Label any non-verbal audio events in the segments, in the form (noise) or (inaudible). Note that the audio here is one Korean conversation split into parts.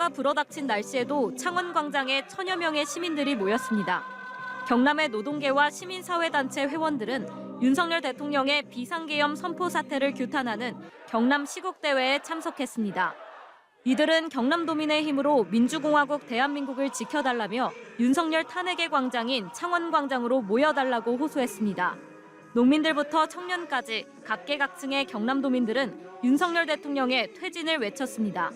한파가 불어닥친 날씨에도 창원 광장에 천여 명의 시민들이 모였습니다. 경남의 노동계와 시민사회단체 회원들은 윤석열 대통령의 비상계엄 선포 사태를 규탄하는 경남 시국대회에 참석했습니다. 이들은 경남도민의 힘으로 민주공화국 대한민국을 지켜달라며 윤석열 탄핵의 광장인 창원광장으로 모여달라고 호소했습니다. 농민들부터 청년까지 각계각층의 경남도민들은 윤석열 대통령의 퇴진을 외쳤습니다.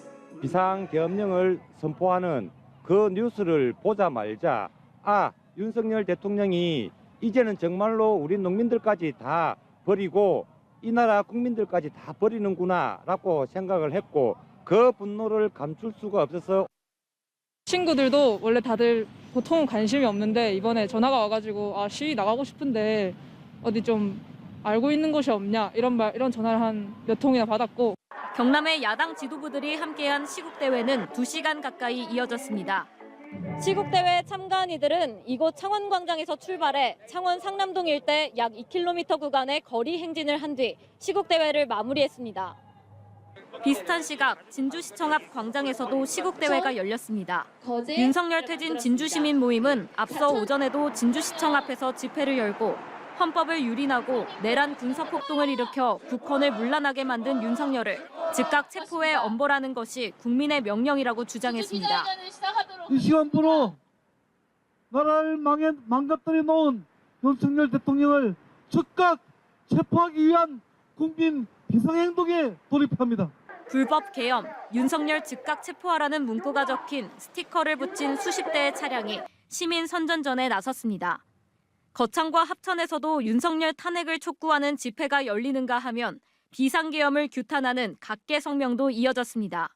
비상계엄령을 선포하는 그 뉴스를 보자 말자. 아 윤석열 대통령이 이제는 정말로 우리 농민들까지 다 버리고 이 나라 국민들까지 다 버리는구나라고 생각을 했고 그 분노를 감출 수가 없어서 친구들도 원래 다들 보통은 관심이 없는데 이번에 전화가 와가지고 아 시위 나가고 싶은데 어디 좀 알고 있는 곳이 없냐 이런 말 이런 전화를 한 몇 통이나 받았고 경남의 야당 지도부들이 함께한 시국대회는 2시간 가까이 이어졌습니다. 시국대회에 참가한 이들은 이곳 창원광장에서 출발해 창원 상남동 일대 약 2km 구간의 거리 행진을 한 뒤 시국대회를 마무리했습니다. 비슷한 시각 진주시청 앞 광장에서도 시국대회가 열렸습니다. 윤석열 퇴진 진주시민 모임은 앞서 오전에도 진주시청 앞에서 집회를 열고 헌법을 유린하고 내란 군사폭동을 일으켜 국헌을 문란하게 만든 윤석열을 즉각 체포해 엄벌하는 것이 국민의 명령이라고 주장했습니다. 이 시간부로 나라를 망해, 망가뜨려 놓은 윤석열 대통령을 즉각 체포하기 위한 국민 비상행동에 돌입합니다. 불법 계엄, 윤석열 즉각 체포하라는 문구가 적힌 스티커를 붙인 수십 대의 차량이 시민 선전전에 나섰습니다. 거창과 합천에서도 윤석열 탄핵을 촉구하는 집회가 열리는가 하면 비상계엄을 규탄하는 각계 성명도 이어졌습니다.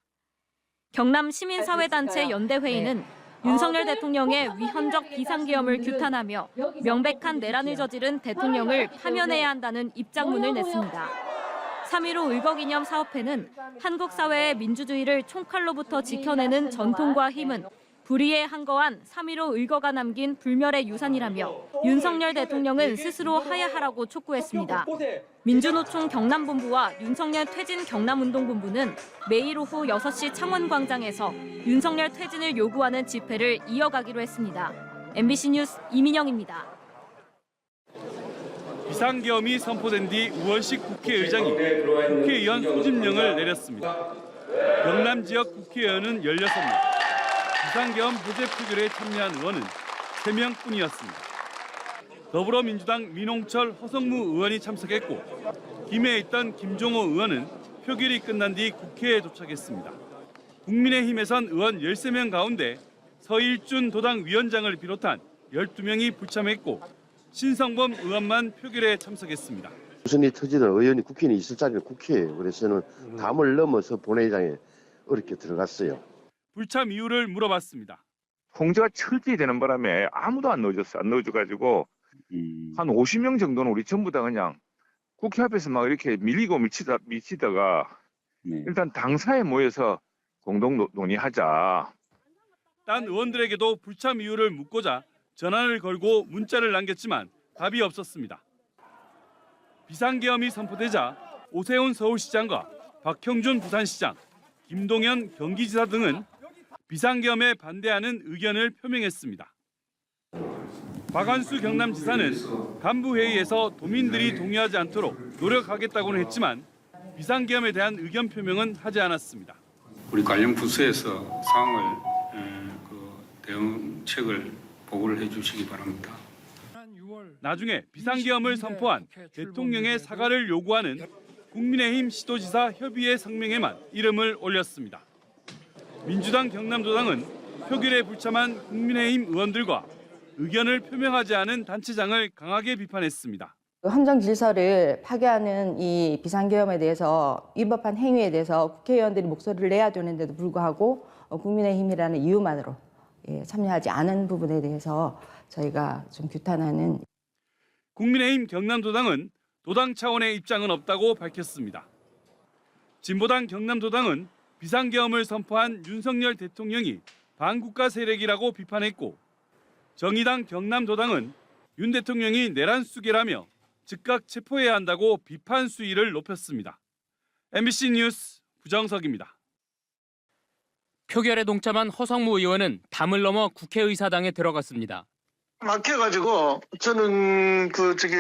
경남 시민사회단체 연대회의는 윤석열 대통령의 위헌적 비상계엄을 규탄하며 명백한 내란을 저지른 대통령을 파면해야 한다는 입장문을 냈습니다. 3.15 의거기념 사업회는 한국 사회의 민주주의를 총칼로부터 지켜내는 전통과 힘은 불의에 한거한 3.15 의거가 남긴 불멸의 유산이라며 윤석열 대통령은 스스로 하야하라고 촉구했습니다. 민주노총 경남본부와 윤석열 퇴진 경남운동본부는 매일 오후 6시 창원광장에서 윤석열 퇴진을 요구하는 집회를 이어가기로 했습니다. MBC 뉴스 이민영입니다. 비상계엄이 선포된 뒤 우원식 국회의장이 국회의원 소집령을 내렸습니다. 경남 지역 국회의원은 16명, 비상계엄 부재 표결에 참여한 의원은 3명뿐이었습니다. 더불어민주당 민홍철 허성무 의원이 참석했고 김해에 있던 김종호 의원은 표결이 끝난 뒤 국회에 도착했습니다. 국민의힘에선 의원 13명 가운데 서일준 도당 위원장을 비롯한 12명이 불참했고 신성범 의원만 표결에 참석했습니다. 무슨 일이 터지든 의원이 국회의원이 있을 자리는 국회예요. 그래서는 담을 넘어서 본회의장에 어렵게 들어갔어요. 불참 이유를 물어봤습니다. 홍제가 철저히 되는 바람에 아무도 안 넣어줬어. 안 넣어줘가지고 한 50명 정도는 우리 전부 다 그냥 국회 앞에서 막 이렇게 밀리고 미치다, 미치다가 일단 당사에 모여서 공동 노- 논의하자. 딴 의원들에게도 불참 이유를 묻고자 전화를 걸고 문자를 남겼지만 답이 없었습니다. 비상계엄이 선포되자 오세훈 서울시장과 박형준 부산시장, 김동연 경기지사 등은 비상계엄에 반대하는 의견을 표명했습니다. 박한수 경남지사는 간부회의에서 도민들이 동의하지 않도록 노력하겠다고는 했지만 비상계엄에 대한 의견 표명은 하지 않았습니다. 우리 관련 부서에서 상황을 에, 그 대응책을 보고를 해주시기 바랍니다. 나중에 비상계엄을 선포한 대통령의 사과를 요구하는 국민의힘 시도지사 협의회 성명에만 이름을 올렸습니다. 민주당 경남도당은 표결에 불참한 국민의힘 의원들과 의견을 표명하지 않은 단체장을 강하게 비판했습니다. 헌정 질서를 파괴하는 이 비상계엄에 대해서 위법한 행위에 대해서 국회의원들이 목소리를 내야 되는데도 불구하고 어, 국민의힘이라는 이유만으로 예, 참여하지 않은 부분에 대해서 저희가 좀 규탄하는 국민의힘 경남도당은 도당 차원의 입장은 없다고 밝혔습니다. 진보당 경남도당은 비상계엄을 선포한 윤석열 대통령이 반국가 세력이라고 비판했고 정의당 경남도당은 윤 대통령이 내란 수계라며 즉각 체포해야 한다고 비판 수위를 높였습니다. MBC 뉴스 부정석입니다. 표결에 동참한 허성무 의원은 담을 넘어 국회의사당에 들어갔습니다. 막혀가지고 저는 그 저기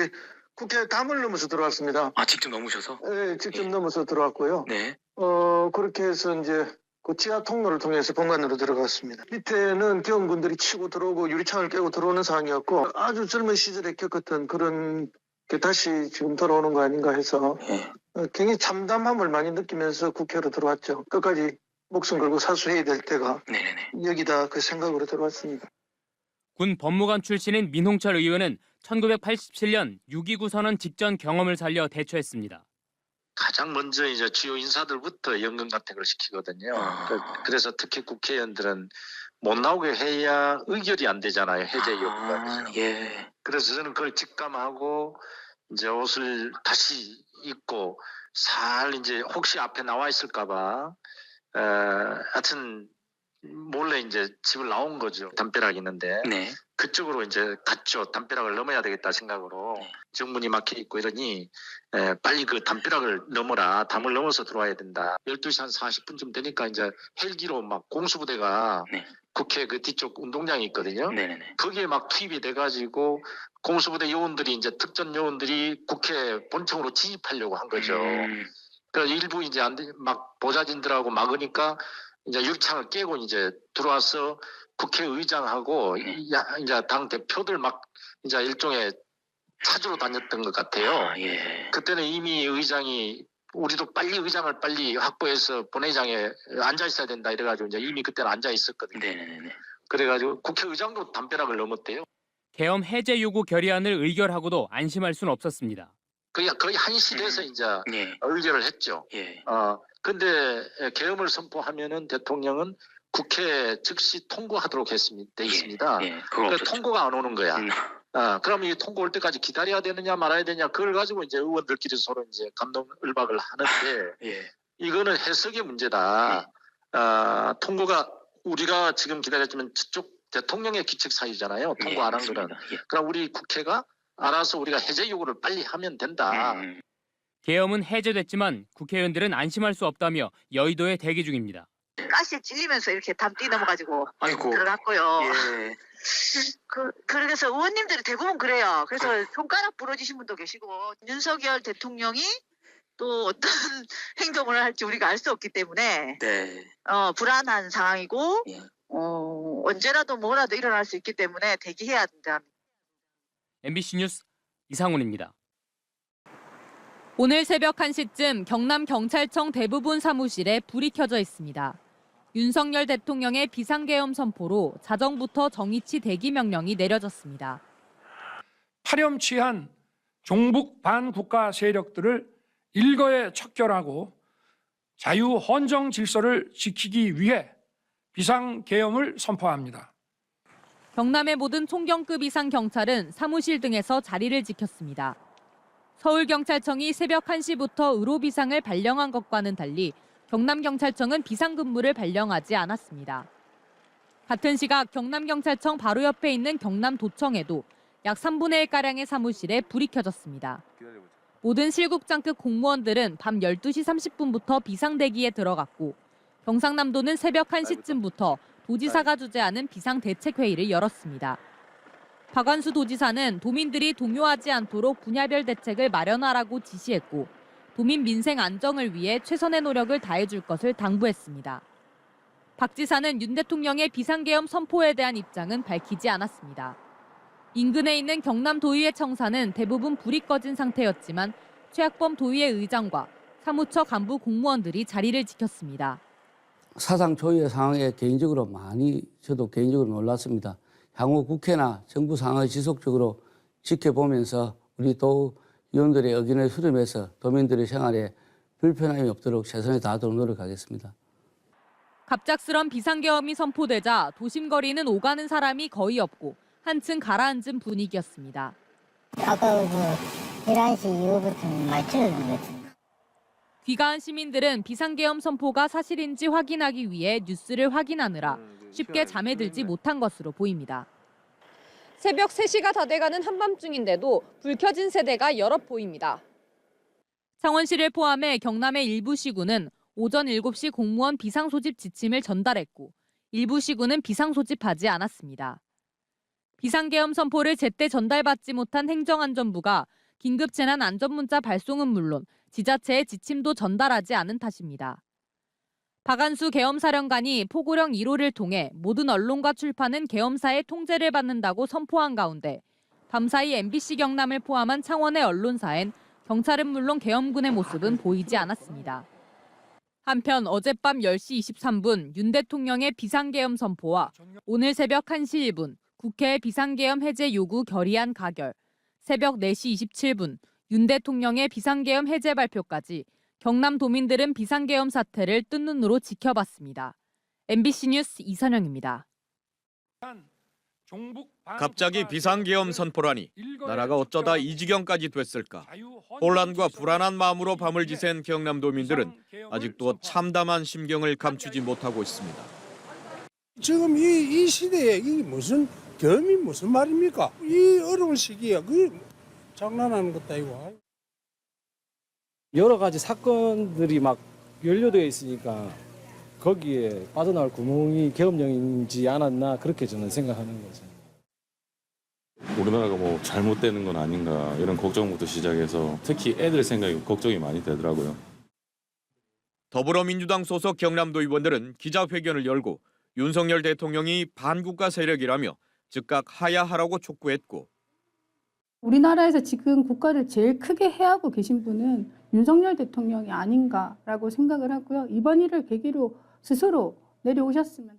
국회 담을 넘어서 들어왔습니다. 아 직접 넘으셔서? 네, 직접 예. 넘어서 들어왔고요. 네. 어 그렇게 해서 이제 그 지하 통로를 통해서 본관으로 들어갔습니다. 밑에는 경군들이 치고 들어오고 유리창을 깨고 들어오는 상황이었고 아주 젊은 시절에 겪었던 그런 게 다시 지금 돌아오는 거 아닌가 해서 예. 어, 굉장히 참담함을 많이 느끼면서 국회로 들어왔죠. 끝까지 목숨 걸고 사수해야 될 때가 네네네. 여기다 그 생각으로 들어왔습니다. 군 법무관 출신인 민홍철 의원은 1987년 6.29 선언 직전 경험을 살려 대처했습니다. 가장 먼저 이제 주요 인사들부터 연금 가택을 시키거든요. 아. 그- 그래서 특히 국회의원들은 못 나오게 해야 의결이 안 되잖아요. 해제 요구가. 아, 예. 그래서 저는 그걸 직감하고 이제 옷을 다시 입고 살 이제 혹시 앞에 나와 있을까봐 어, 하여튼 몰래 이제 집을 나온 거죠. 담벼락 있는데 네. 그쪽으로 이제 갔죠. 담벼락을 넘어야 되겠다 생각으로 네. 정문이 막혀 있고 이러니 에, 빨리 그 담벼락을 넘어라. 담을 넘어서 들어와야 된다. 12시 한 40분쯤 되니까 이제 헬기로 막 공수부대가 네. 국회 그 뒤쪽 운동장이 있거든요. 네네네. 거기에 막 투입이 돼가지고 공수부대 요원들이 이제 특전 요원들이 국회 본청으로 진입하려고 한 거죠. 음, 그래서 일부 이제 안 돼, 막 보좌진들하고 막으니까 이제 유리창을 깨고 이제 들어와서 국회의장하고 네. 이- 야- 이제 당 대표들 막 이제 일종의 찾으러 다녔던 것 같아요. 아, 예. 그때는 이미 의장이 우리도 빨리 의장을 빨리 확보해서 본회의장에 앉아 있어야 된다 이래가지고 이제 이미 그때는 앉아 있었거든요. 네네네. 그래가지고 국회의장도 담벼락을 넘었대요. 계엄 해제 요구 결의안을 의결하고도 안심할 순 없었습니다. 거의 거의 한시돼서 이제 예. 의결을 했죠. 예. 어 근데 계엄을 선포하면은 대통령은 국회 즉시 통과하도록 했습니다. 돼 있습니다. 예. 그거 그러니까. 통과가 안 오는 거야. 음, 어, 그러면 이 통과 올 때까지 기다려야 되느냐 말아야 되냐 그걸 가지고 이제 의원들끼리 서로 이제 감동을박을 하는데 예. 이거는 해석의 문제다. 아, 통과가 우리가 지금 기다렸지만 저쪽 대통령의 기책 사유잖아요. 통과 안 한 거는. 예. 그럼 우리 국회가 알아서 우리가 해제 요구를 빨리 하면 된다. 음, 계엄은 해제됐지만 국회의원들은 안심할 수 없다며 여의도에 대기 중입니다. 가스에 찔리면서 이렇게 담 뛰넘어가지고 아이고. 들어갔고요. 예. (laughs) 그, 그래서 의원님들이 대부분 그래요. 그래서 손가락 부러지신 분도 계시고 윤석열 대통령이 또 어떤 (laughs) 행동을 할지 우리가 알 수 없기 때문에 네. 어, 불안한 상황이고 예. 어, 언제라도 뭐라도 일어날 수 있기 때문에 대기해야 된다. MBC 뉴스 이상훈입니다. 오늘 새벽 1시쯤 경남 경찰청 대부분 사무실에 불이 켜져 있습니다. 윤석열 대통령의 비상계엄 선포로 자정부터 정의치 대기 명령이 내려졌습니다. 파렴치한 종북 반국가 세력들을 일거에 척결하고 자유 헌정 질서를 지키기 위해 비상계엄을 선포합니다. 경남의 모든 총경급 이상 경찰은 사무실 등에서 자리를 지켰습니다. 서울경찰청이 새벽 1시부터 의료 비상을 발령한 것과는 달리 경남경찰청은 비상근무를 발령하지 않았습니다. 같은 시각 경남경찰청 바로 옆에 있는 경남도청에도 약 3분의 1가량의 사무실에 불이 켜졌습니다. 모든 실국장급 공무원들은 밤 12시 30분부터 비상대기에 들어갔고 경상남도는 새벽 1시쯤부터 도지사가 주재하는 비상대책회의를 열었습니다. 박완수 도지사는 도민들이 동요하지 않도록 분야별 대책을 마련하라고 지시했고 도민 민생 안정을 위해 최선의 노력을 다해줄 것을 당부했습니다. 박 지사는 윤 대통령의 비상계엄 선포에 대한 입장은 밝히지 않았습니다. 인근에 있는 경남 도의회 청사는 대부분 불이 꺼진 상태였지만 최학범 도의회 의장과 사무처 간부 공무원들이 자리를 지켰습니다. 사상 초유의 상황에 개인적으로 많이 저도 개인적으로 놀랐습니다. 향후 국회나 정부 상황을 지속적으로 지켜보면서 우리 또 의원들의 의견을 수렴해서 도민들의 생활에 불편함이 없도록 최선을 다하도록 노력하겠습니다. 갑작스런 비상계엄이 선포되자 도심 거리는 오가는 사람이 거의 없고 한층 가라앉은 분위기였습니다. 아까 그 11시 이후부터는 것 같아요. 귀가한 시민들은 비상계엄 선포가 사실인지 확인하기 위해 뉴스를 확인하느라 쉽게 잠에 들지 못한 것으로 보입니다. 새벽 3시가 다 돼가는 한밤중인데도 불 켜진 세대가 여럿 보입니다. 창원시를 포함해 경남의 일부 시군은 오전 7시 공무원 비상소집 지침을 전달했고 일부 시군은 비상소집하지 않았습니다. 비상계엄 선포를 제때 전달받지 못한 행정안전부가 긴급재난안전문자 발송은 물론 지자체의 지침도 전달하지 않은 탓입니다. 박안수 계엄사령관이 포고령 1호를 통해 모든 언론과 출판은 계엄사의 통제를 받는다고 선포한 가운데 밤사이 MBC 경남을 포함한 창원의 언론사엔 경찰은 물론 계엄군의 모습은 보이지 않았습니다. 한편 어젯밤 10시 23분 윤 대통령의 비상계엄 선포와 오늘 새벽 1시 1분 국회 비상계엄 해제 요구 결의안 가결, 새벽 4시 27분 윤 대통령의 비상계엄 해제 발표까지 경남 도민들은 비상계엄 사태를 뜬 눈으로 지켜봤습니다. MBC 뉴스 이선영입니다. 갑자기 비상계엄 선포라니 나라가 어쩌다 이 지경까지 됐을까? 혼란과 불안한 마음으로 밤을 지샌 경남 도민들은 아직도 참담한 심경을 감추지 못하고 있습니다. 지금 이, 이 시대에 이게 무슨 겸이 무슨 말입니까? 이 어려운 시기에 그 장난하는 것도 아니고. 여러 가지 사건들이 막 연루되어 있으니까 거기에 빠져나올 구멍이 계엄령인지 않았나 그렇게 저는 생각하는 거죠. 우리나라가 뭐 잘못되는 건 아닌가 이런 걱정부터 시작해서 특히 애들 생각이 걱정이 많이 되더라고요. 더불어민주당 소속 경남도 의원들은 기자회견을 열고 윤석열 대통령이 반국가 세력이라며 즉각 하야하라고 촉구했고 우리나라에서 지금 국가를 제일 크게 해하고 계신 분은 윤석열 대통령이 아닌가라고 생각을 하고요. 이번 일을 계기로 스스로 내려오셨으면.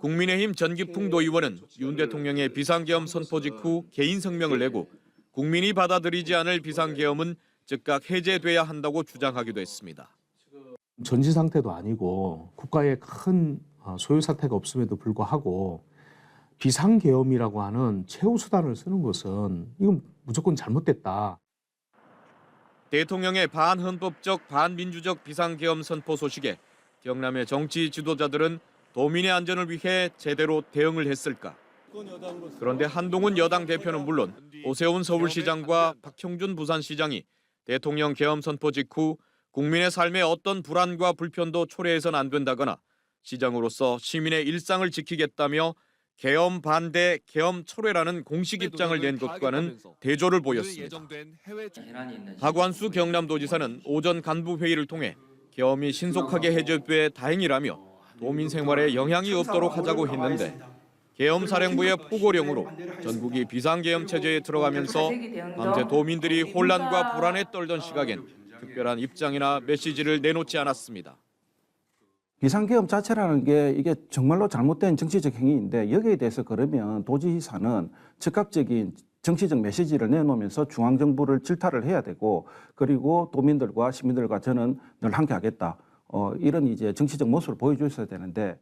국민의힘 전기풍 도 의원은 윤 대통령의 비상계엄 선포 직후 개인 성명을 내고 국민이 받아들이지 않을 비상계엄은 즉각 해제돼야 한다고 주장하기도 했습니다. 전시 상태도 아니고 국가에 큰 어, 소요 사태가 없음에도 불구하고 비상계엄이라고 하는 최후 수단을 쓰는 것은 이건 무조건 잘못됐다. 대통령의 반헌법적 반민주적 비상계엄 선포 소식에 경남의 정치 지도자들은 도민의 안전을 위해 제대로 대응을 했을까? 그런데 한동훈 여당 대표는 물론 오세훈 서울시장과 박형준 부산시장이 대통령 계엄 선포 직후 국민의 삶에 어떤 불안과 불편도 초래해선 안 된다거나 시장으로서 시민의 일상을 지키겠다며 계엄 반대, 계엄 철회라는 공식 입장을 낸 것과는 대조를 보였습니다. 박완수 경남도지사는 오전 간부 회의를 통해 계엄이 신속하게 해제돼 다행이라며 도민 생활에 영향이 없도록 하자고 했는데 계엄 사령부의 포고령으로 전국이 비상계엄 체제에 들어가면서 밤새 도민들이 혼란과 불안에 떨던 시각엔 특별한 입장이나 메시지를 내놓지 않았습니다. 비상계엄 자체라는 게 이게 정말로 잘못된 정치적 행위인데 여기에 대해서 그러면 도지사는 즉각적인 정치적 메시지를 내놓으면서 중앙정부를 질타를 해야 되고 그리고 도민들과 시민들과 저는 늘 함께하겠다. 어, 이런 이제 정치적 모습을 보여주셔야 되는데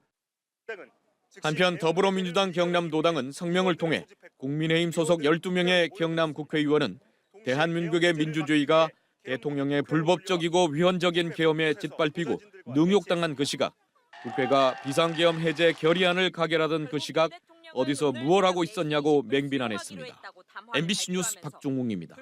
한편 더불어민주당 경남도당은 성명을 통해 국민의힘 소속 12명의 경남 국회의원은 대한민국의 민주주의가 대통령의 불법적이고 위헌적인 계엄에 짓밟히고 능욕당한 그 시각, 국회가 비상계엄 해제 결의안을 가결하던 그 시각 어디서 무엇 하고 있었냐고 맹비난했습니다. MBC 뉴스 박종웅입니다.